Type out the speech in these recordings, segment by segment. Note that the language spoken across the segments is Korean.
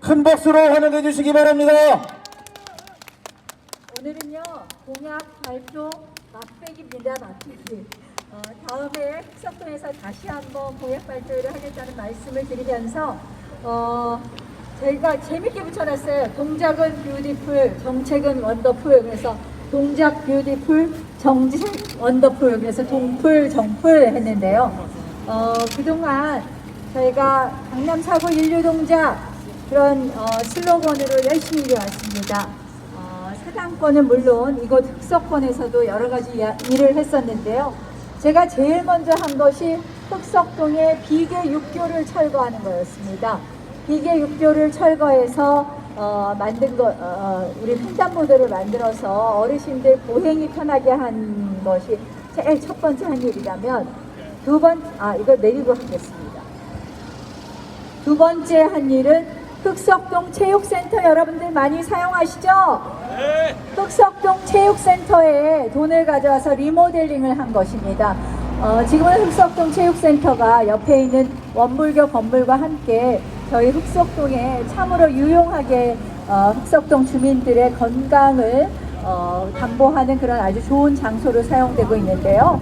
큰 박수로 환영해 주시기 바랍니다. 오늘은요 공약 발표 맛배기입니다 맛배기. 어, 다음에 흑석동에서 다시 한번 공약 발표를 하겠다는 말씀을 드리면서 어, 저희가 재밌게 붙여놨어요. 동작은 뷰티풀 정책은 원더풀 그래서 동작 뷰티풀 정책 원더풀 그래서 동풀 정풀 했는데요. 어, 그동안 저희가 강남 사고 인류 동작 그런 어, 슬로건으로 열심히 일해왔습니다. 어, 사당권은 물론 이곳 흑석권에서도 여러 가지 이야- 일을 했었는데요. 제가 제일 먼저 한 것이 흑석동의 비계 육교를 철거하는 거였습니다. 비계 육교를 철거해서 어, 만든 거, 어, 우리 횡단보도를 만들어서 어르신들 보행이 편하게 한 것이 제일 첫 번째 한 일이라면 두 번, 아, 이거 내리고 하겠습니다. 두 번째 한 일은 흑석동 체육센터 여러분들 많이 사용하시죠? 흑석동 체육센터에 돈을 가져와서 리모델링을 한 것입니다. 어, 지금은 흑석동 체육센터가 옆에 있는 원불교 건물과 함께 저희 흑석동에 참으로 유용하게 어, 흑석동 주민들의 건강을 어, 담보하는 그런 아주 좋은 장소로 사용되고 있는데요.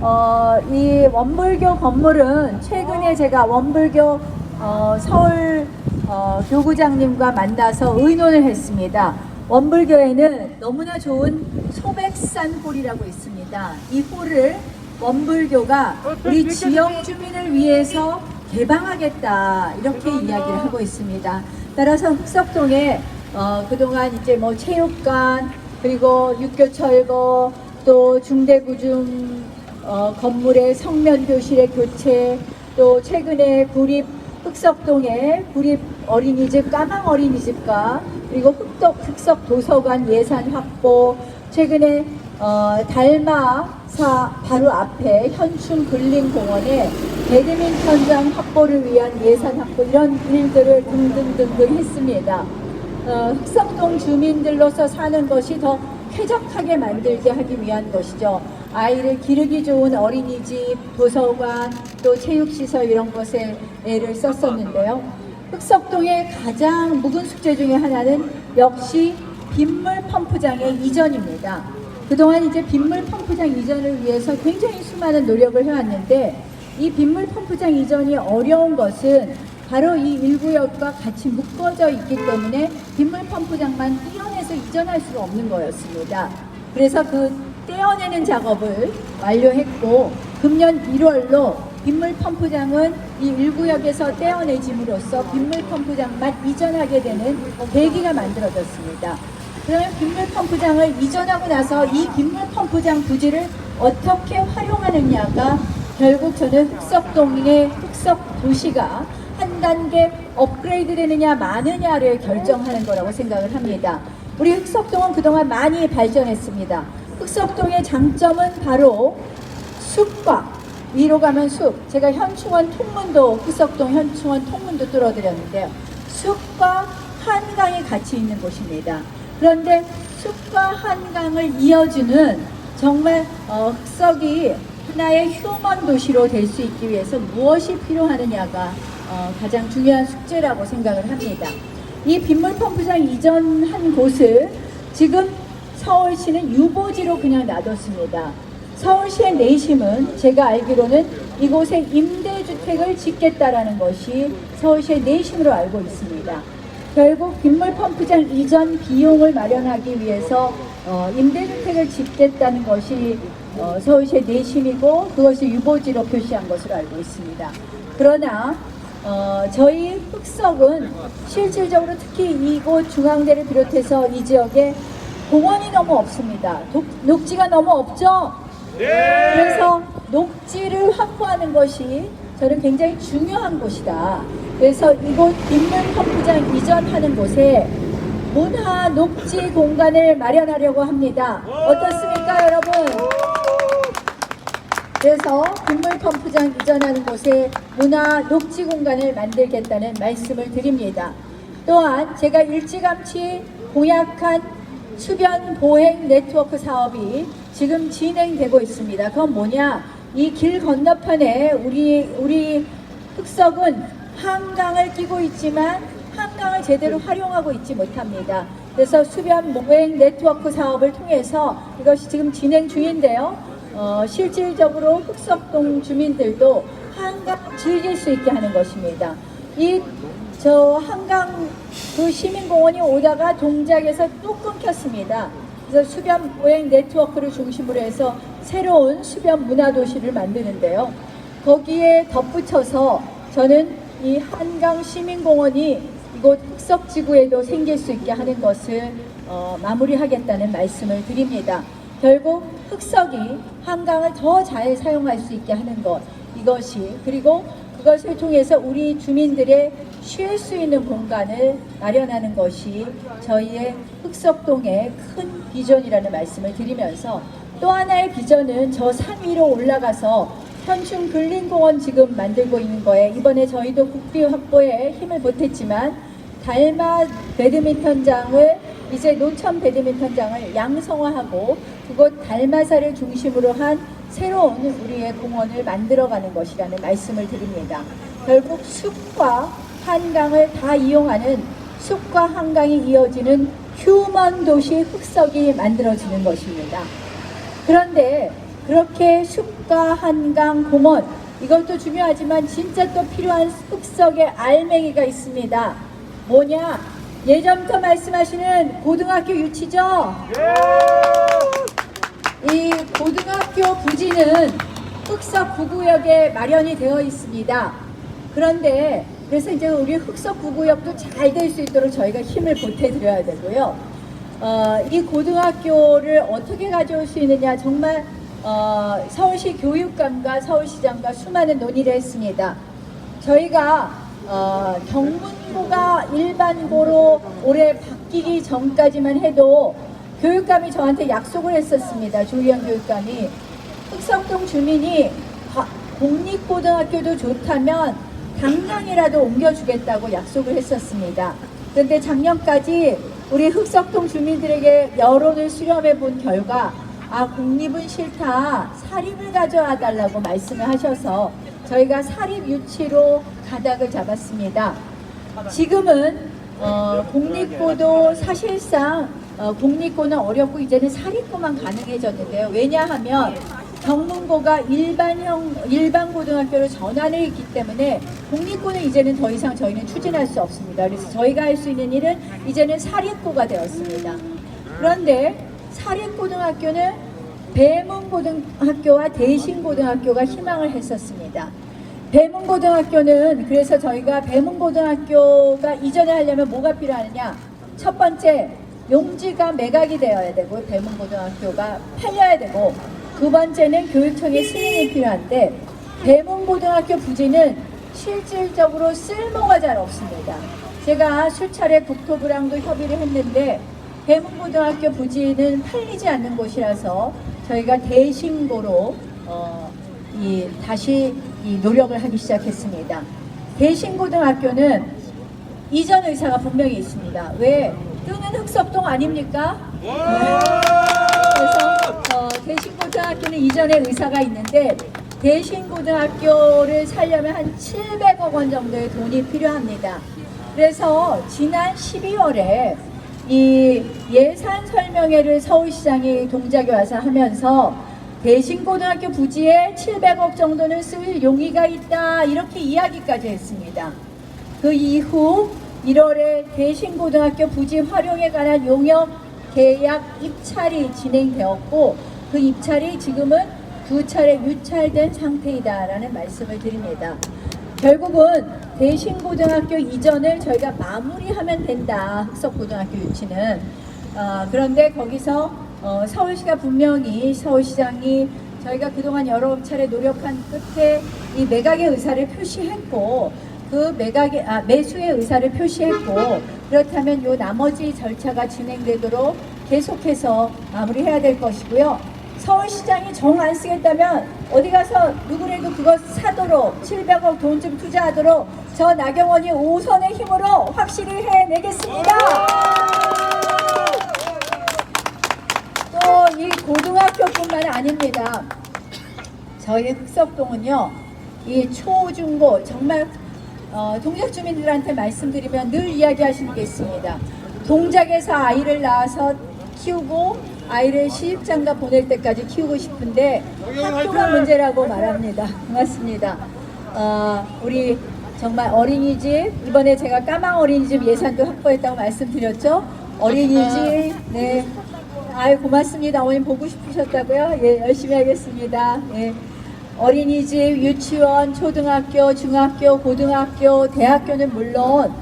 어, 이 원불교 건물은 최근에 제가 원불교 어, 서울 어, 교구장님과 만나서 의논을 했습니다. 원불교에는 너무나 좋은 소백산 홀이라고 있습니다. 이 홀을 원불교가 우리 지역 주민을 위해서 개방하겠다 이렇게 이야기를 하고 있습니다. 따라서 흑석동에 어, 그동안 이제 뭐 체육관 그리고 육교 철거 또 중대구중 어, 건물의 성면 교실의 교체 또 최근에 구립 흑석동에 구립 어린이집 까망 어린이집과 그리고 흑덕 흑석 도서관 예산 확보 최근에 어, 달마사 바로 앞에 현충 근린공원에 배드민턴장 확보를 위한 예산 확보 이런 일들을 등등등등 했습니다. 어, 흑석동 주민들로서 사는 것이 더 쾌적하게 만들게 하기 위한 것이죠. 아이를 기르기 좋은 어린이집, 도서관, 또 체육시설 이런 것에 애를 썼었는데요. 흑석동의 가장 묵은 숙제 중에 하나는 역시 빗물 펌프장의 이전입니다. 그동안 이제 빗물 펌프장 이전을 위해서 굉장히 수많은 노력을 해왔는데 이 빗물 펌프장 이전이 어려운 것은 바로 이 일구역과 같이 묶어져 있기 때문에 빗물 펌프장만 떼어내서 이전할 수가 없는 거였습니다. 그래서 그 떼어내는 작업을 완료했고 금년 1월로 빗물 펌프장은 이 일구역에서 떼어내짐으로써 빗물 펌프장만 이전하게 되는 계기가 만들어졌습니다. 그러면 빗물 펌프장을 이전하고 나서 이 빗물 펌프장 부지를 어떻게 활용하느냐가 결국 저는 흑석동의 흑석 도시가 한 단계 업그레이드 되느냐 마느냐를 결정하는 거라고 생각을 합니다. 우리 흑석동은 그동안 많이 발전했습니다. 흑석동의 장점은 바로 숲과 위로 가면 숲. 제가 현충원 통문도 흑석동 현충원 통문도 뚫어드렸는데요. 숲과 한강이 같이 있는 곳입니다. 그런데 숲과 한강을 이어주는 정말 어, 흑석이 하나의 휴먼 도시로 될 수 있기 위해서 무엇이 필요하느냐가 어, 가장 중요한 숙제라고 생각을 합니다. 이 빗물 펌프장 이전한 곳을 지금 서울시는 유보지로 그냥 놔뒀습니다. 서울시의 내심은 제가 알기로는 이곳에 임대주택을 짓겠다라는 것이 서울시의 내심으로 알고 있습니다. 결국 빗물 펌프장 이전 비용을 마련하기 위해서 어, 임대주택을 짓겠다는 것이 어, 서울시의 내심이고 그것을 유보지로 표시한 것으로 알고 있습니다. 그러나 어, 저희 흑석은 실질적으로 특히 이곳 중앙대를 비롯해서 이 지역에 공원이 너무 없습니다. 독, 녹지가 너무 없죠? 그래서 녹지를 확보하는 것이 저는 굉장히 중요한 곳이다. 그래서 이곳 빗물 펌프장 이전하는 곳에 문화 녹지 공간을 마련하려고 합니다. 어떻습니까, 여러분? 그래서 빗물 펌프장 이전하는 곳에 문화 녹지 공간을 만들겠다는 말씀을 드립니다. 또한 제가 일찌감치 공약한 수변 보행 네트워크 사업이 지금 진행되고 있습니다. 그건 뭐냐? 이 길 건너편에 우리 우리 흑석은 한강을 끼고 있지만 한 한강을 제대로 활용하고 있지 못합니다. 그래서 수변 모행 네트워크 사업을 통해서 이것이 지금 진행 중인데요. 어, 실질적으로 흑석동 주민들도 한강 즐길 수 있게 하는 것입니다. 이 저 한강 그 시민공원이 오다가 동작에서 또 끊겼습니다. 그래서 수변 보행 네트워크를 중심으로 해서 새로운 수변 문화 도시를 만드는데요. 거기에 덧붙여서 저는 이 한강 시민공원이 이곳 흑석지구에도 생길 수 있게 하는 것을 어, 마무리하겠다는 말씀을 드립니다. 결국 흑석이 한강을 더 잘 사용할 수 있게 하는 것 이것이 그리고 그것을 통해서 우리 주민들의 쉴 수 있는 공간을 마련하는 것이 저희의 흑석동의 큰 비전이라는 말씀을 드리면서 또 하나의 비전은 저 산 위로 올라가서 현충 근린공원 지금 만들고 있는 거에 이번에 저희도 국비 확보에 힘을 보탰지만 달마 배드민턴장을 이제 노천 배드민턴장을 양성화하고 그곳 달마사를 중심으로 한 새로운 우리의 공원을 만들어가는 것이라는 말씀을 드립니다. 결국 숲과 한강을 다 이용하는 숲과 한강이 이어지는 휴먼 도시 흑석이 만들어지는 것입니다. 그런데 그렇게 숲과 한강 공원 이것도 중요하지만 진짜 또 필요한 흑석의 알맹이가 있습니다. 뭐냐? 예전부터 말씀하시는 고등학교 유치죠? 이 고등학교 부지는 흑석 구구역에 마련이 되어 있습니다. 그런데 그래서 이제 우리 흑석 구구역도 잘 될 수 있도록 저희가 힘을 보태드려야 되고요. 어, 이 고등학교를 어떻게 가져올 수 있느냐 정말 어, 서울시 교육감과 서울시장과 수많은 논의를 했습니다. 저희가 어, 경문고가 일반고로 올해 바뀌기 전까지만 해도 교육감이 저한테 약속을 했었습니다. 조희영 교육감이 흑석동 주민이 과- 공립고등학교도 좋다면 당장이라도 옮겨주겠다고 약속을 했었습니다. 그런데 작년까지 우리 흑석동 주민들에게 여론을 수렴해 본 결과 아 공립은 싫다 사립을 가져와 달라고 말씀을 하셔서 저희가 사립 유치로 가닥을 잡았습니다. 지금은 어, 공립고도 사실상 어, 공립고는 어렵고 이제는 사립고만 가능해졌는데요. 왜냐하면 경문고가 일반형 일반 고등학교로 전환을 했기 때문에 공립고는 이제는 더 이상 저희는 추진할 수 없습니다. 그래서 저희가 할 수 있는 일은 이제는 사립고가 되었습니다. 그런데 사립고등학교는 배문고등학교와 대신고등학교가 희망을 했었습니다. 배문고등학교는 그래서 저희가 배문고등학교가 이전에 하려면 뭐가 필요하느냐? 첫 번째 용지가 매각이 되어야 되고 배문고등학교가 팔려야 되고 두 번째는 교육청의 승인이 필요한데 배문고등학교 부지는 실질적으로 쓸모가 잘 없습니다. 제가 수차례 국토부랑도 협의를 했는데 대문고등학교 부지는 팔리지 않는 곳이라서 저희가 대신고로 어, 이 다시 이 노력을 하기 시작했습니다. 대신고등학교는 이전 의사가 분명히 있습니다. 왜 뜨는 흑석동 아닙니까? 네. 그래서 어, 대신고등학교는 이전에 의사가 있는데 대신고등학교를 살려면 한 700억 원 정도의 돈이 필요합니다. 그래서 지난 12월에 이 예산 설명회를 서울시장이 동작에 와서 하면서 대신고등학교 부지에 700억 정도는 쓸 용의가 있다 이렇게 이야기까지 했습니다. 그 이후 1월에 대신고등학교 부지 활용에 관한 용역 계약 입찰이 진행되었고 그 입찰이 지금은 두 차례 유찰된 상태이다라는 말씀을 드립니다. 결국은 대신고등학교 이전을 저희가 마무리하면 된다. 흑석고등학교 유치는. 어, 그런데 거기서 어, 서울시가 분명히 서울시장이 저희가 그동안 여러 차례 노력한 끝에 이 매각의 의사를 표시했고 그 매각의 아, 매수의 의사를 표시했고 그렇다면 요 나머지 절차가 진행되도록 계속해서 마무리해야 될 것이고요. 서울시장이 정 안 쓰겠다면 어디 가서 누구라도 그거 사도록 700억 돈 좀 투자하도록 저 나경원이 5선의 힘으로 확실히 해내겠습니다. 또 이 고등학교뿐만 아닙니다. 저희 흑석동은요, 이 초중고 정말 어, 동작 주민들한테 말씀드리면 늘 이야기하시는 게 있습니다. 동작에서 아이를 낳아서 키우고 아이를 시집장가 보낼 때까지 키우고 싶은데 학교가 문제라고 말합니다. 고맙습니다. 어, 우리 정말 어린이집 이번에 제가 까망 어린이집 예산도 확보했다고 말씀드렸죠. 어린이집 네. 아유 고맙습니다. 어머님 보고 싶으셨다고요? 예 열심히 하겠습니다. 예. 어린이집, 유치원, 초등학교, 중학교, 고등학교, 대학교는 물론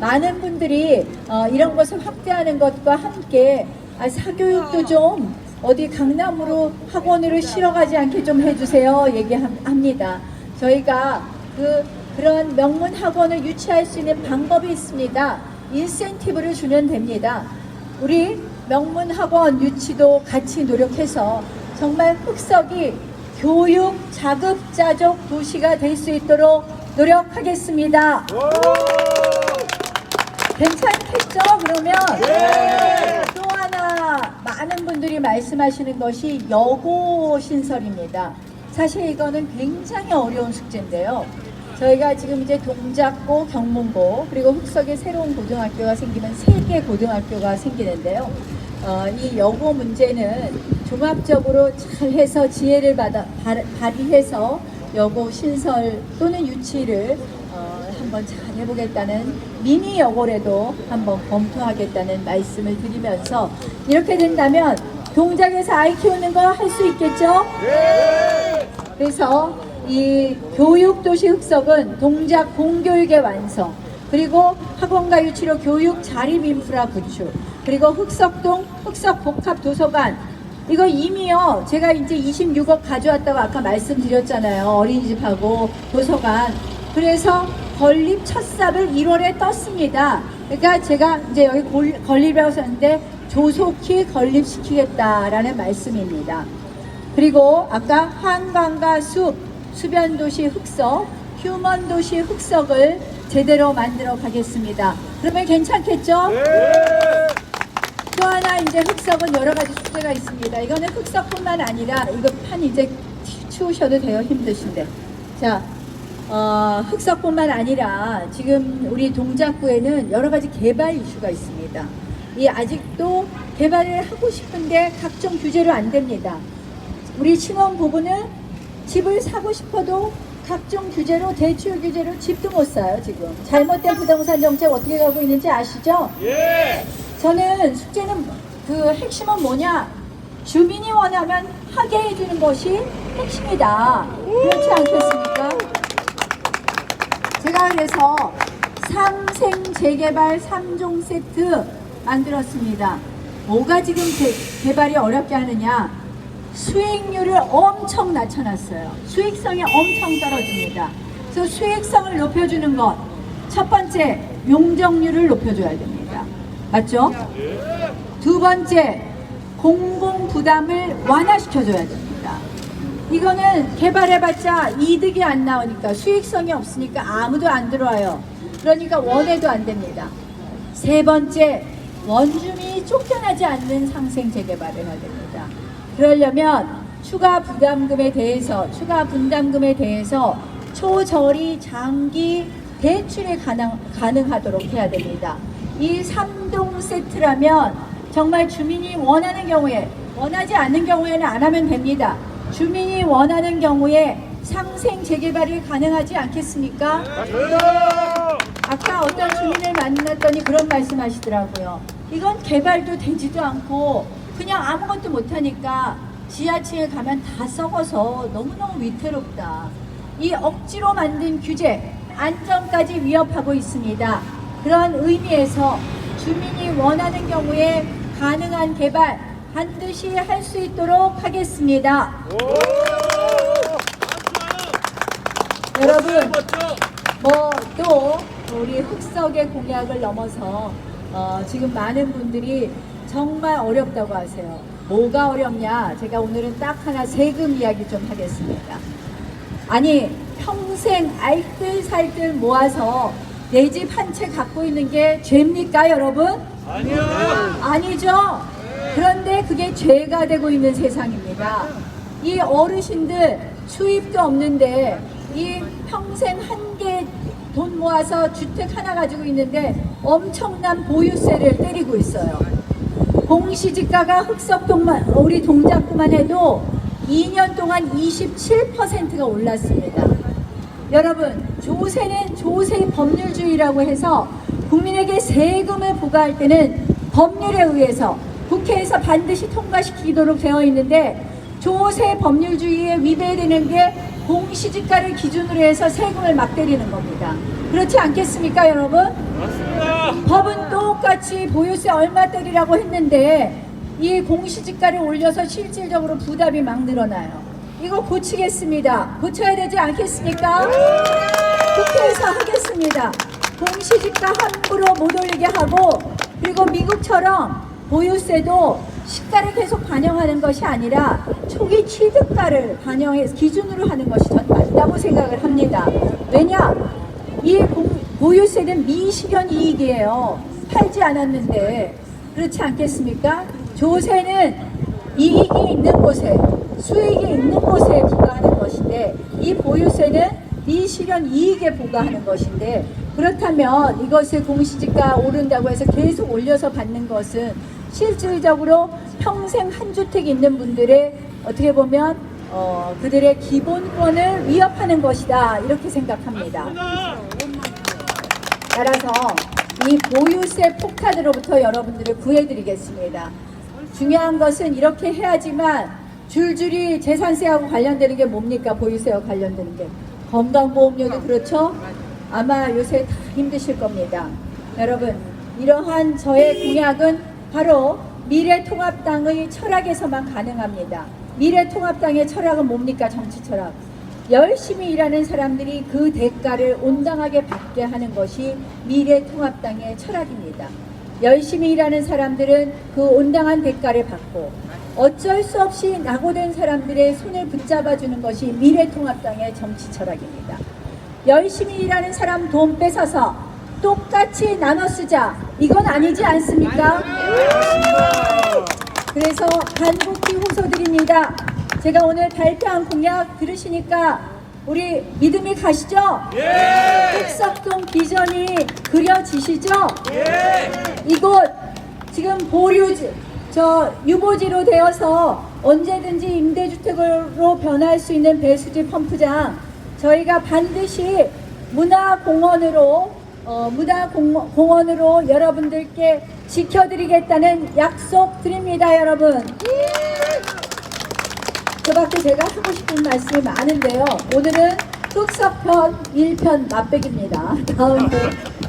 많은 분들이 어, 이런 것을 확대하는 것과 함께 아, 사교육도 좀 어디 강남으로 학원으로 실어가지 않게 좀 해주세요 얘기합니다. 저희가 그 그런 명문 학원을 유치할 수 있는 방법이 있습니다. 인센티브를 주면 됩니다. 우리 명문 학원 유치도 같이 노력해서 정말 흑석이 교육 자급자족 도시가 될 수 있도록 노력하겠습니다. 괜찮겠죠? 그러면 또 하나 많은 분들이 말씀하시는 것이 여고 신설입니다. 사실 이거는 굉장히 어려운 숙제인데요. 저희가 지금 이제 동작고, 경문고, 그리고 흑석에 새로운 고등학교가 생기면 세 개 고등학교가 생기는데요. 어, 이 여고 문제는 종합적으로 잘 해서 지혜를 받아, 발, 발휘해서 여고 신설 또는 유치를 어, 한번 잘 해보겠다는 미니 여고래도 한번 검토하겠다는 말씀을 드리면서 이렇게 된다면 동작에서 아이 키우는 거 할 수 있겠죠? 그래서 이 교육도시 흑석은 동작 공교육의 완성 그리고 학원과 유치로 교육 자립 인프라 구축 그리고 흑석동 흑석복합도서관 이거 이미요. 제가 이제 26억 가져왔다고 아까 말씀드렸잖아요. 어린이집하고 도서관. 그래서 건립 첫 삽을 1월에 떴습니다. 그러니까 제가 이제 여기 골- 건립이라고 썼는데 조속히 건립시키겠다라는 말씀입니다. 그리고 아까 한강과 숲, 수변도시 흑석, 휴먼도시 흑석을 제대로 만들어 가겠습니다. 그러면 괜찮겠죠? 또 하나 이제 흑석은 여러 가지 숙제가 있습니다. 이거는 흑석뿐만 아니라 이거 판 이제 치우셔도 돼요. 힘드신데. 자, 어, 흑석뿐만 아니라 지금 우리 동작구에는 여러 가지 개발 이슈가 있습니다. 이 아직도 개발을 하고 싶은데 각종 규제로 안 됩니다. 우리 신혼 부부는 집을 사고 싶어도 각종 규제로 대출 규제로 집도 못 사요 지금 잘못된 부동산 정책 어떻게 가고 있는지 아시죠? 저는 숙제는 그 핵심은 뭐냐 주민이 원하면 하게 해주는 것이 핵심이다 그렇지 않겠습니까? 제가 그래서 상생 재개발 3종 세트 만들었습니다. 뭐가 지금 개, 개발이 어렵게 하느냐? 수익률을 엄청 낮춰놨어요. 수익성이 엄청 떨어집니다. 그래서 수익성을 높여주는 것. 첫 번째, 용적률을 높여줘야 됩니다. 맞죠? 두 번째, 공공 부담을 완화시켜줘야 됩니다. 이거는 개발해봤자 이득이 안 나오니까 수익성이 없으니까 아무도 안 들어와요. 그러니까 원해도 안 됩니다. 세 번째, 원주민이 쫓겨나지 않는 상생 재개발을 해야 됩니다. 그러려면 추가 부담금에 대해서 추가 분담금에 대해서 초저리 장기 대출이 가능, 가능하도록 해야 됩니다. 이 3동 세트라면 정말 주민이 원하는 경우에 원하지 않는 경우에는 안 하면 됩니다. 주민이 원하는 경우에 상생 재개발이 가능하지 않겠습니까? 아까 어떤 주민을 만났더니 그런 말씀 하시더라고요. 이건 개발도 되지도 않고 그냥 아무것도 못하니까 지하철 가면 다 썩어서 너무너무 위태롭다. 이 억지로 만든 규제, 안전까지 위협하고 있습니다. 그런 의미에서 주민이 원하는 경우에 가능한 개발 반드시 할 수 있도록 하겠습니다. 여러분, 뭐 또 우리 흑석의 공약을 넘어서 어, 지금 많은 분들이 정말 어렵다고 하세요. 뭐가 어렵냐? 제가 오늘은 딱 하나 세금 이야기 좀 하겠습니다. 아니 평생 알뜰살뜰 모아서 내 집 한 채 갖고 있는 게 죄입니까 여러분? 아니야. 아니죠. 그런데 그게 죄가 되고 있는 세상입니다. 이 어르신들 수입도 없는데 이 평생 한 개 돈 모아서 주택 하나 가지고 있는데 엄청난 보유세를 때리고 있어요. 공시지가가 흑석동만 우리 동작구만 해도 2년 동안 27%가 올랐습니다. 여러분 조세는 조세 법률주의라고 해서 국민에게 세금을 부과할 때는 법률에 의해서 국회에서 반드시 통과시키도록 되어 있는데 조세 법률주의에 위배되는 게 공시지가를 기준으로 해서 세금을 막 때리는 겁니다. 그렇지 않겠습니까, 여러분? 법은 똑같이 보유세 얼마 때리라고 했는데 이 공시지가를 올려서 실질적으로 부담이 막 늘어나요. 이거 고치겠습니다. 고쳐야 되지 않겠습니까? 국회에서 하겠습니다. 공시지가 함부로 못 올리게 하고 그리고 미국처럼 보유세도 시가를 계속 반영하는 것이 아니라 초기 취득가를 반영해서 기준으로 하는 것이 전 맞다고 생각을 합니다. 왜냐? 이 공- 보유세는 미실현 이익이에요. 팔지 않았는데 그렇지 않겠습니까? 조세는 이익이 있는 곳에 수익이 있는 곳에 부과하는 것인데 이 보유세는 미실현 이익에 부과하는 것인데 그렇다면 이것을 공시지가 오른다고 해서 계속 올려서 받는 것은 실질적으로 평생 한 주택 있는 분들의 어떻게 보면 어, 그들의 기본권을 위협하는 것이다 이렇게 생각합니다. 따라서 이 보유세 폭탄으로부터 여러분들을 구해드리겠습니다. 중요한 것은 이렇게 해야지만 줄줄이 재산세하고 관련되는 게 뭡니까? 보유세와 관련되는 게. 건강보험료도 그렇죠? 아마 요새 다 힘드실 겁니다. 여러분, 이러한 저의 공약은 바로 미래통합당의 철학에서만 가능합니다. 미래통합당의 철학은 뭡니까? 정치 철학. 열심히 일하는 사람들이 그 대가를 온당하게 받게 하는 것이 미래통합당의 철학입니다. 열심히 일하는 사람들은 그 온당한 대가를 받고 어쩔 수 없이 낙오된 사람들의 손을 붙잡아 주는 것이 미래통합당의 정치 철학입니다. 열심히 일하는 사람 돈 뺏어서 똑같이 나눠 쓰자. 이건 아니지 않습니까? 그래서 간곡히 호소드립니다. 제가 오늘 발표한 공약 들으시니까 우리 믿음이 가시죠? 흑석동 비전이 그려지시죠? 이곳 지금 보류지 저 유보지로 되어서 언제든지 임대주택으로 변할 수 있는 배수지 펌프장 저희가 반드시 문화공원으로 어, 문화공원으로 여러분들께 지켜드리겠다는 약속 드립니다 여러분 그 밖에 제가 하고 싶은 말씀이 많은데요. 오늘은 흑석편 1편 맛백입니다. 다음에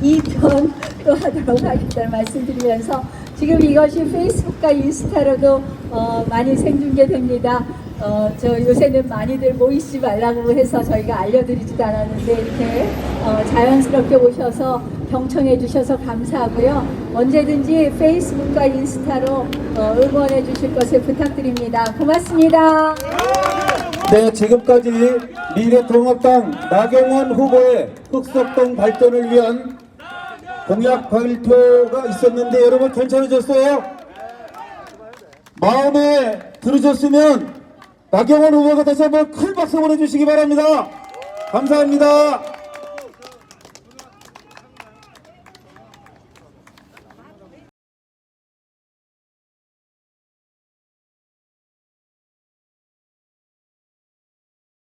2편 또 하도록 하겠다는 말씀드리면서 지금 이것이 페이스북과 인스타로도 어, 많이 생중계됩니다. 어, 저 요새는 많이들 모이지 말라고 해서 저희가 알려드리지도 않았는데 이렇게 어, 자연스럽게 오셔서 경청해 주셔서 감사하고요. 언제든지 페이스북과 인스타로 어, 응원해 주실 것을 부탁드립니다. 고맙습니다. 네, 지금까지 미래통합당 나경원 후보의 흑석동 발전을 위한 공약 발표가 있었는데 여러분 괜찮으셨어요? 마음에 들으셨으면 나경원 후보가 다시 한번 큰 박수 보내주시기 바랍니다. 감사합니다.